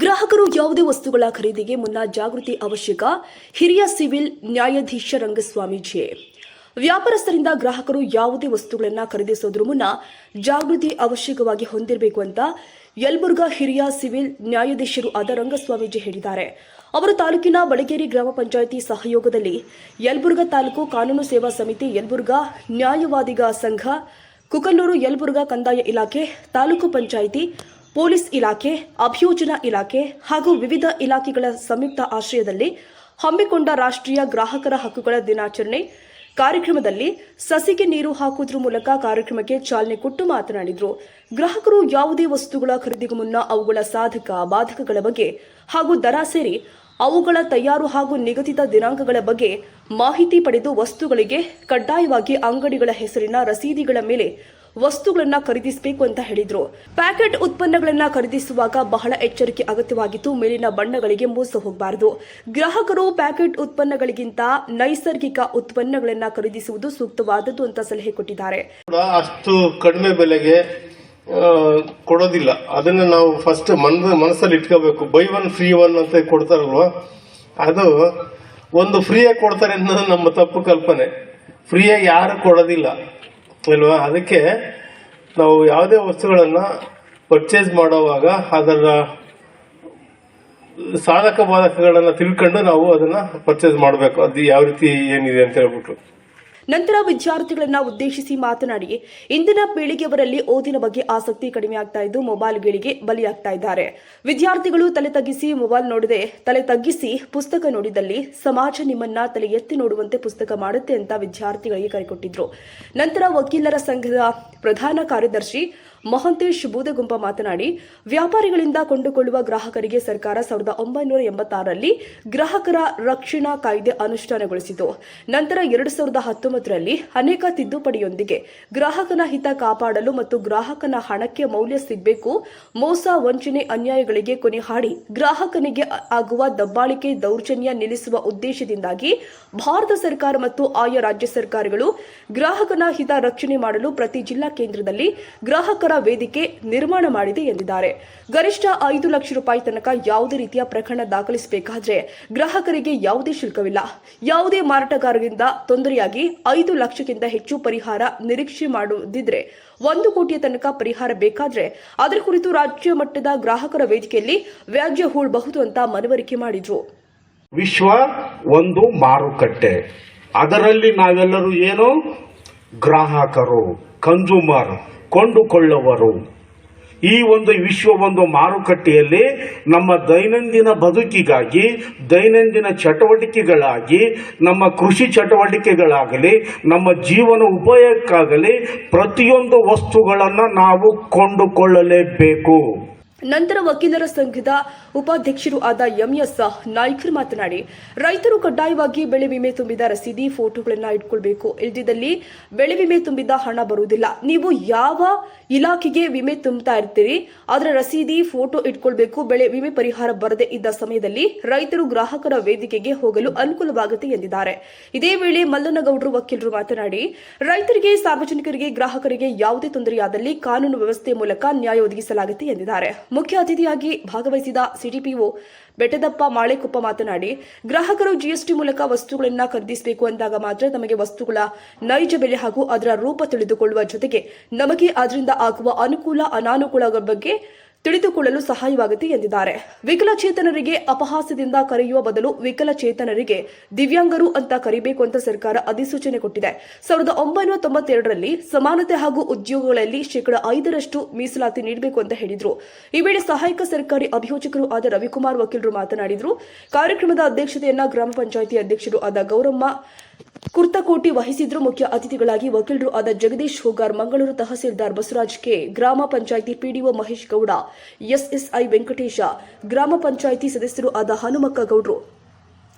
ಗ್ರಾಹಕರು ಯಾವುದೇ ವಸ್ತುಗಳ ಖರೀದಿಗೆ ಮುನ್ನ ಜಾಗೃತಿ ಅವಶ್ಯಕ. ಹಿರಿಯ ಸಿವಿಲ್ ನ್ಯಾಯಾಧೀಶ ರಂಗಸ್ವಾಮೀಜಿ. ವ್ಯಾಪಾರಸ್ಥರಿಂದ ಗ್ರಾಹಕರು ಯಾವುದೇ ವಸ್ತುಗಳನ್ನು ಖರೀದಿಸೋದ್ರ ಮುನ್ನ ಜಾಗೃತಿ ಅವಶ್ಯಕವಾಗಿ ಹೊಂದಿರಬೇಕು ಅಂತ ಯಲಬುರ್ಗಾ ಹಿರಿಯ ಸಿವಿಲ್ ನ್ಯಾಯಾಧೀಶರು ಆದ ರಂಗಸ್ವಾಮೀಜಿ ಹೇಳಿದ್ದಾರೆ. ಅವರು ತಾಲೂಕಿನ ಬಡಗೇರಿ ಗ್ರಾಮ ಪಂಚಾಯಿತಿ ಸಹಯೋಗದಲ್ಲಿ ಯಲ್ಬುರ್ಗ ತಾಲೂಕು ಕಾನೂನು ಸೇವಾ ಸಮಿತಿ ಯಲಬುರ್ಗಾ ನ್ಯಾಯವಾದಿಗ ಸಂಘ ಕುಕನೂರು ಯಲಬುರ್ಗಾ ಕಂದಾಯ ಇಲಾಖೆ, ತಾಲೂಕು ಪಂಚಾಯಿತಿ ಪೊಲೀಸ್ ಇಲಾಖೆ, ಅಭಿಯೋಜನಾ ಇಲಾಖೆ ಹಾಗೂ ವಿವಿಧ ಇಲಾಖೆಗಳ ಸಂಯುಕ್ತ ಆಶ್ರಯದಲ್ಲಿ ಹಮ್ಮಿಕೊಂಡ ರಾಷ್ಟ್ರೀಯ ಗ್ರಾಹಕರ ಹಕ್ಕುಗಳ ದಿನಾಚರಣೆ ಕಾರ್ಯಕ್ರಮದಲ್ಲಿ ಸಸಿಗೆ ನೀರು ಹಾಕುವುದರ ಮೂಲಕ ಕಾರ್ಯಕ್ರಮಕ್ಕೆ ಚಾಲನೆ ಕೊಟ್ಟು ಮಾತನಾಡಿದರು. ಗ್ರಾಹಕರು ಯಾವುದೇ ವಸ್ತುಗಳ ಖರೀದಿಗೂ ಮುನ್ನ ಅವುಗಳ ಸಾಧಕ, ಬಾಧಕಗಳ ಬಗ್ಗೆ ಹಾಗೂ ದರ ಸೇರಿ ಅವುಗಳ ತಯಾರು ಹಾಗೂ ನಿಗದಿತ ದಿನಾಂಕಗಳ ಬಗ್ಗೆ ಮಾಹಿತಿ ಪಡೆದು ವಸ್ತುಗಳಿಗೆ ಕಡ್ಡಾಯವಾಗಿ ಅಂಗಡಿಗಳ ಹೆಸರಿನ ರಸೀದಿಗಳ ಮೇಲೆ ವಸ್ತುಗಳನ್ನ ಖರೀದಿಸಬೇಕು ಅಂತ ಹೇಳಿದ್ರು. ಪ್ಯಾಕೆಟ್ ಉತ್ಪನ್ನಗಳನ್ನ ಖರೀದಿಸುವಾಗ ಬಹಳ ಎಚ್ಚರಿಕೆ ಅಗತ್ಯವಾಗಿತ್ತು. ಮೇಲಿನ ಬಣ್ಣಗಳಿಗೆ ಮೋಸ ಹೋಗಬಾರದು. ಗ್ರಾಹಕರು ಪ್ಯಾಕೆಟ್ ಉತ್ಪನ್ನಗಳಿಗಿಂತ ನೈಸರ್ಗಿಕ ಉತ್ಪನ್ನಗಳನ್ನ ಖರೀದಿಸುವುದು ಸೂಕ್ತವಾದದ್ದು ಅಂತ ಸಲಹೆ ಕೊಟ್ಟಿದ್ದಾರೆ. ಅಷ್ಟು ಕಡಿಮೆ ಬೆಲೆಗೆ ಕೊಡೋದಿಲ್ಲ. ಅದನ್ನ ನಾವು ಫಸ್ಟ್ ಮನ್ ಮನಸ್ಸಲ್ಲಿ ಇಟ್ಕೋಬೇಕು. ಬೈ ಒನ್ ಫ್ರೀ ಒನ್ ಅಂತ ಕೊಡ್ತಾರಲ್ವಾ? ಅದು ಒಂದು ಫ್ರೀಯಾಗಿ ಕೊಡ್ತಾರೆ ಅನ್ನೋದು ನಮ್ಮ ತಪ್ಪು ಕಲ್ಪನೆ. ಫ್ರೀಯಾಗಿ ಯಾರು ಕೊಡೋದಿಲ್ಲ. ಅಲ್ವಾ ಅದಕ್ಕೆ ನಾವು ಯಾವುದೇ ವಸ್ತುಗಳನ್ನು ಪರ್ಚೇಸ್ ಮಾಡುವಾಗ ಅದರ ಸಾಧಕ ಬಾಧಕಗಳನ್ನು ತಿಳ್ಕೊಂಡು ನಾವು ಅದನ್ನ ಪರ್ಚೇಸ್ ಮಾಡಬೇಕು. ಅದು ಯಾವ ರೀತಿ ಏನಿದೆ ಅಂತ ಹೇಳ್ಬಿಟ್ಟು ನಂತರ ವಿದ್ಯಾರ್ಥಿಗಳನ್ನ ಉದ್ದೇಶಿಸಿ ಮಾತನಾಡಿ, ಇಂದಿನ ಪೀಳಿಗೆಯವರಲ್ಲಿ ಓದಿನ ಬಗ್ಗೆ ಆಸಕ್ತಿ ಕಡಿಮೆ ಆಗ್ತಾ ಇದ್ದು ಮೊಬೈಲ್ಗಳಿಗೆ ಬಲಿಯಾಗ್ತಾ ಇದ್ದಾರೆ. ವಿದ್ಯಾರ್ಥಿಗಳು ತಲೆ ತಗ್ಗಿಸಿ ಮೊಬೈಲ್ ನೋಡದೆ, ತಲೆ ತಗ್ಗಿಸಿ ಪುಸ್ತಕ ನೋಡಿದಲ್ಲಿ ಸಮಾಜ ನಿಮ್ಮನ್ನ ತಲೆ ಎತ್ತಿ ನೋಡುವಂತೆ ಪುಸ್ತಕ ಮಾಡುತ್ತೆ ಅಂತ ವಿದ್ಯಾರ್ಥಿಗಳಿಗೆ ಕರೆಕೊಟ್ಟಿದ್ರು ನಂತರ ವಕೀಲರ ಸಂಘದ ಪ್ರಧಾನ ಕಾರ್ಯದರ್ಶಿ ಮಹಂತೇಶ್ ಬೂದಗುಂಪ ಮಾತನಾಡಿ, ವ್ಯಾಪಾರಿಗಳಿಂದ ಕೊಂಡುಕೊಳ್ಳುವ ಗ್ರಾಹಕರಿಗೆ ಸರ್ಕಾರ ಸಾವಿರದ ಒಂಬೈನೂರ ಎಂಬತ್ತಾರರಲ್ಲಿ ಗ್ರಾಹಕರ ರಕ್ಷಣಾ ಕಾಯ್ದೆ ಅನುಷ್ಠಾನಗೊಳಿಸಿತು. ನಂತರ ಎರಡು ಸಾವಿರದ ಹತ್ತೊಂಬತ್ತರಲ್ಲಿ ಅನೇಕ ತಿದ್ದುಪಡಿಯೊಂದಿಗೆ ಗ್ರಾಹಕನ ಹಿತ ಕಾಪಾಡಲು ಮತ್ತು ಗ್ರಾಹಕನ ಹಣಕ್ಕೆ ಮೌಲ್ಯ ಸಿಗಬೇಕು, ಮೋಸ, ವಂಚನೆ, ಅನ್ಯಾಯಗಳಿಗೆ ಕೊನೆ ಹಾಡಿ ಗ್ರಾಹಕನಿಗೆ ಆಗುವ ದಬ್ಬಾಳಿಕೆ, ದೌರ್ಜನ್ಯ ನಿಲ್ಲಿಸುವ ಉದ್ದೇಶದಿಂದಾಗಿ ಭಾರತ ಸರ್ಕಾರ ಮತ್ತು ಆಯಾ ರಾಜ್ಯ ಸರ್ಕಾರಗಳು ಗ್ರಾಹಕನ ಹಿತ ರಕ್ಷಣೆ ಮಾಡಲು ಪ್ರತಿ ಜಿಲ್ಲಾ ಕೇಂದ್ರದಲ್ಲಿ ಗ್ರಾಹಕರ ವೇದಿಕೆ ನಿರ್ಮಾಣ ಮಾಡಿದೆ ಎಂದಿದ್ದಾರೆ. ಗರಿಷ್ಠ ಐದು ಲಕ್ಷ ರೂಪಾಯಿ ತನಕ ಯಾವುದೇ ರೀತಿಯ ಪ್ರಕರಣ ದಾಖಲಿಸಬೇಕಾದ್ರೆ ಗ್ರಾಹಕರಿಗೆ ಯಾವುದೇ ಶುಲ್ಕವಿಲ್ಲ. ಯಾವುದೇ ಮಾರಾಟಗಾರರಿಂದ ತೊಂದರೆಯಾಗಿ ಐದು ಲಕ್ಷಕ್ಕಿಂತ ಹೆಚ್ಚು ಪರಿಹಾರ ನಿರೀಕ್ಷೆ ಮಾಡುವುದಿದ್ರೆ ಒಂದು ಕೋಟಿಯ ತನಕ ಪರಿಹಾರ ಬೇಕಾದ್ರೆ ಅದರ ಕುರಿತು ರಾಜ್ಯ ಮಟ್ಟದ ಗ್ರಾಹಕರ ವೇದಿಕೆಯಲ್ಲಿ ವ್ಯಾಜ್ಯ ಹೂಡಬಹುದು ಅಂತ ಮನವರಿಕೆ ಮಾಡಿದ್ರು. ವಿಶ್ವ ಒಂದು ಮಾರುಕಟ್ಟೆ. ಅದರಲ್ಲಿ ನಾವೆಲ್ಲರೂ ಏನು? ಗ್ರಾಹಕರು ಕನ್ಸೂಮರ್ ಕೊಂಡುಕೊಳ್ಳುವರು. ಈ ಒಂದು ವಿಶ್ವ ಒಂದು ಮಾರುಕಟ್ಟೆಯಲ್ಲಿ ನಮ್ಮ ದೈನಂದಿನ ಬದುಕಿಗಾಗಿ, ದೈನಂದಿನ ಚಟುವಟಿಕೆಗಳಾಗಿ, ನಮ್ಮ ಕೃಷಿ ಚಟುವಟಿಕೆಗಳಾಗಲಿ, ನಮ್ಮ ಜೀವನ ಉಪಯೋಗಕ್ಕಾಗಲಿ ಪ್ರತಿಯೊಂದು ವಸ್ತುಗಳನ್ನು ನಾವು ಕೊಂಡುಕೊಳ್ಳಲೇಬೇಕು. ನಂತರ ವಕೀಲರ ಸಂಘದ ಉಪಾಧ್ಯಕ್ಷರು ಆದ ಎಂಎಸ್ ನಾಯ್ಕರ್ ಮಾತನಾಡಿ, ರೈತರು ಕಡ್ಡಾಯವಾಗಿ ಬೆಳೆ ವಿಮೆ ತುಂಬಿದ ರಸೀದಿ, ಫೋಟೋಗಳನ್ನು ಇಟ್ಕೊಳ್ಬೇಕು. ಇಲ್ದಿದ್ದಲ್ಲಿ ಬೆಳೆ ವಿಮೆ ತುಂಬಿದ ಹಣ ಬರುವುದಿಲ್ಲ. ನೀವು ಯಾವ ಇಲಾಖೆಗೆ ವಿಮೆ ತುಂಬುತ್ತಾ ಇರ್ತೀರಿ, ಅದರ ರಸೀದಿ, ಫೋಟೋ ಇಟ್ಕೊಳ್ಬೇಕು. ಬೆಳೆ ವಿಮೆ ಪರಿಹಾರ ಬರದೇ ಇದ್ದ ಸಮಯದಲ್ಲಿ ರೈತರು ಗ್ರಾಹಕರ ವೇದಿಕೆಗೆ ಹೋಗಲು ಅನುಕೂಲವಾಗುತ್ತೆ ಎಂದಿದ್ದಾರೆ. ಇದೇ ವೇಳೆ ಮಲ್ಲನಗೌಡರು ವಕೀಲರು ಮಾತನಾಡಿ, ರೈತರಿಗೆ, ಸಾರ್ವಜನಿಕರಿಗೆ, ಗ್ರಾಹಕರಿಗೆ ಯಾವುದೇ ತೊಂದರೆಯಾದಲ್ಲಿ ಕಾನೂನು ವ್ಯವಸ್ಥೆ ಮೂಲಕ ನ್ಯಾಯ ಒದಗಿಸಲಾಗುತ್ತೆ ಎಂದಿದ್ದಾರೆ. ಮುಖ್ಯ ಅತಿಥಿಯಾಗಿ ಭಾಗವಹಿಸಿದ ಸಿಡಿಪಿಒ ಬೆಟ್ಟದಪ್ಪ ಮಾಳೆಕೊಪ್ಪ ಮಾತನಾಡಿ, ಗ್ರಾಹಕರು ಜಿಎಸ್ಟಿ ಮೂಲಕ ವಸ್ತುಗಳನ್ನು ಖರೀದಿಸಬೇಕು ಅಂದಾಗ ಮಾತ್ರ ನಮಗೆ ವಸ್ತುಗಳ ನೈಜ ಬೆಲೆ ಹಾಗೂ ಅದರ ರೂಪ ತಿಳಿದುಕೊಳ್ಳುವ ಜೊತೆಗೆ ನಮಗೆ ಅದರಿಂದ ಆಗುವ ಅನುಕೂಲ, ಅನಾನುಕೂಲಗಳ ಬಗ್ಗೆ ತಿಳಿದುಕೊಳ್ಳಲು ಸಹಾಯವಾಗುತ್ತೆ ಎಂದಿದ್ದಾರೆ. ವಿಕಲಚೇತನರಿಗೆ ಅಪಹಾಸ್ಯದಿಂದ ಕರೆಯುವ ಬದಲು ವಿಕಲಚೇತನರಿಗೆ ದಿವ್ಯಾಂಗರು ಅಂತ ಕರಿಬೇಕು ಅಂತ ಸರ್ಕಾರ ಅಧಿಸೂಚನೆ ಕೊಟ್ಟಿದೆ. ಸಾವಿರದ ಒಂಬೈನೂರ ತೊಂಬತ್ತೆರಡರಲ್ಲಿ ಸಮಾನತೆ ಹಾಗೂ ಉದ್ಯೋಗಗಳಲ್ಲಿ ಶೇಕಡ ಐದರಷ್ಟು ಮೀಸಲಾತಿ ನೀಡಬೇಕು ಅಂತ ಹೇಳಿದ್ರು. ಈ ವೇಳೆ ಸಹಾಯಕ ಸರ್ಕಾರಿ ಅಭಿಯೋಜಕರು ಆದ ರವಿಕುಮಾರ್ ವಕೀಲರು ಮಾತನಾಡಿದರು. ಕಾರ್ಯಕ್ರಮದ ಅಧ್ಯಕ್ಷತೆಯನ್ನ ಗ್ರಾಮ ಪಂಚಾಯಿತಿ ಅಧ್ಯಕ್ಷರು ಆದ ಗೌರಮ್ಮ ಕುರ್ತಕೋಟಿ ವಹಿಸಿದ್ರು ಮುಖ್ಯ ಅತಿಥಿಗಳಾಗಿ ವಕೀಲರು ಆದ ಜಗದೀಶ್ ಹೋಗಾರ್ ಮಂಗಳೂರು ತಹಸೀಲ್ದಾರ್ ಬಸವರಾಜ್ ಕೆ, ಗ್ರಾಮ ಪಂಚಾಯಿತಿ ಪಿಡಿಒ ಮಹೇಶ್ ಗೌಡ, ಎಸ್ಎಸ್ಐ ವೆಂಕಟೇಶ, ಗ್ರಾಮ ಪಂಚಾಯಿತಿ ಸದಸ್ಯರು ಆದ ಹನುಮಕ್ಕ ಗೌಡ್ರು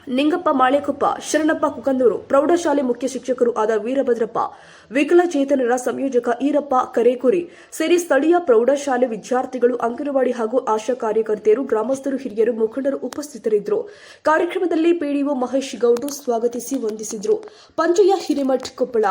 ನಿಂಗಪ್ಪ ಮಾಳೆಕೊಪ್ಪ, ಶರಣಪ್ಪ ಕುಕಂದೂರು, ಪ್ರೌಢಶಾಲೆ ಮುಖ್ಯ ಶಿಕ್ಷಕರು ಆದ ವೀರಭದ್ರಪ್ಪ ವಿಕಲಚೇತನರ ಸಂಯೋಜಕ ಈರಪ್ಪ ಕರೇಕುರಿ ಸೇರಿ ಸ್ಥಳೀಯ ಪ್ರೌಢಶಾಲೆ ವಿದ್ಯಾರ್ಥಿಗಳು, ಅಂಗನವಾಡಿ ಹಾಗೂ ಆಶಾ ಕಾರ್ಯಕರ್ತೆಯರು, ಗ್ರಾಮಸ್ಥರು, ಹಿರಿಯರು, ಮುಖಂಡರು ಉಪಸ್ಥಿತರಿದ್ದರು. ಕಾರ್ಯಕ್ರಮದಲ್ಲಿ ಪಿಡಿಒ ಮಹೇಶ್ ಗೌಡು ಸ್ವಾಗತಿಸಿ ವಂದಿಸಿದರು. ಪಂಚಯ್ಯ ಹಿರೇಮಠ್ ಕೊಪ್ಪಳ.